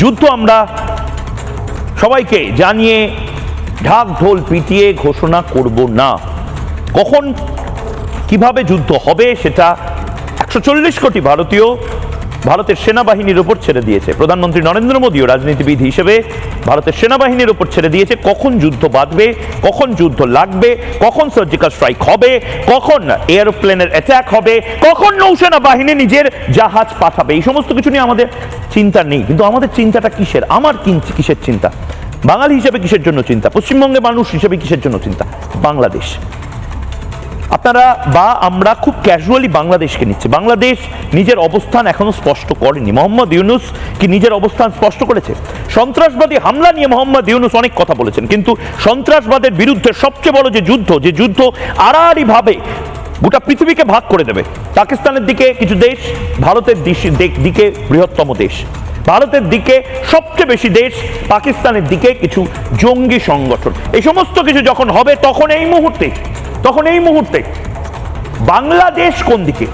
যুদ্ধ আমরা সবাইকে জানিয়ে ঢাক ঢোল পিটিয়ে ঘোষণা করব না। কখন কীভাবে যুদ্ধ হবে সেটা একশো চল্লিশ কোটি ভারতীয় ভারতের সেনাবাহিনীর উপর ছেড়ে দিয়েছে। প্রধানমন্ত্রী নরেন্দ্র মোদীও রাজনীতিবিদ হিসেবে ভারতের সেনাবাহিনীর উপর ছেড়ে দিয়েছে। কখন যুদ্ধ বাঁধবে, কখন যুদ্ধ লাগবে, কখন সার্জিক্যাল স্ট্রাইক হবে, কখন এয়ারোপ্লেনের অ্যাটাক হবে, কখন নৌসেনা বাহিনী নিজের জাহাজ পাঠাবে, এই সমস্ত কিছু নিয়ে আমাদের চিন্তা নেই। কিন্তু আমাদের চিন্তাটা কিসের? আমার কিসের চিন্তা? বাঙালি হিসেবে কিসের জন্য চিন্তা? পশ্চিমবঙ্গের মানুষ হিসেবে কিসের জন্য চিন্তা? বাংলাদেশ। আপনারা বা আমরা খুব ক্যাজুয়ালি বাংলাদেশকে নিচ্ছি। বাংলাদেশ নিজের অবস্থান এখনও স্পষ্ট করেনি। মোহাম্মদ ইউনুস কি নিজের অবস্থান স্পষ্ট করেছে? সন্ত্রাসবাদী হামলা নিয়ে মোহাম্মদ ইউনুস অনেক কথা বলেছেন, কিন্তু সন্ত্রাসবাদের বিরুদ্ধে সবচেয়ে বড় যে যুদ্ধ যে যুদ্ধ আড়াআড়িভাবে গোটা পৃথিবীকে ভাগ করে দেবে, পাকিস্তানের দিকে কিছু দেশ, ভারতের দিকে বৃহত্তম দেশ। ভারতের দিকে সবচেয়ে বেশি দেশ, পাকিস্তানের দিকে কিছু জঙ্গি সংগঠন। এই সমস্ত কিছু যখন হবে, তখন এই মুহূর্তে তখন এই মুহূর্তে বাংলাদেশ কোন দিকে?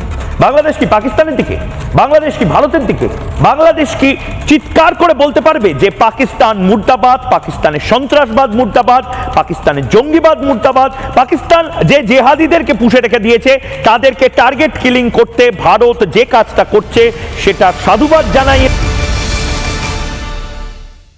বাংলাদেশ কি পাকিস্তানের দিকে? বাংলাদেশ কি ভারতের দিকে? বাংলাদেশ কি চিৎকার করে বলতে পারবে যে পাকিস্তান মুর্দাবাদ, পাকিস্তানের সন্ত্রাসবাদ মুর্দাবাদ, পাকিস্তানের জঙ্গিবাদ মুর্দাবাদ, পাকিস্তান যে জেহাদিদেরকে পুষে রেখে দিয়েছে, তাদেরকে টার্গেট কিলিং করতে ভারত যে কাজটা করছে, সেটা সাধুবাদ জানাই।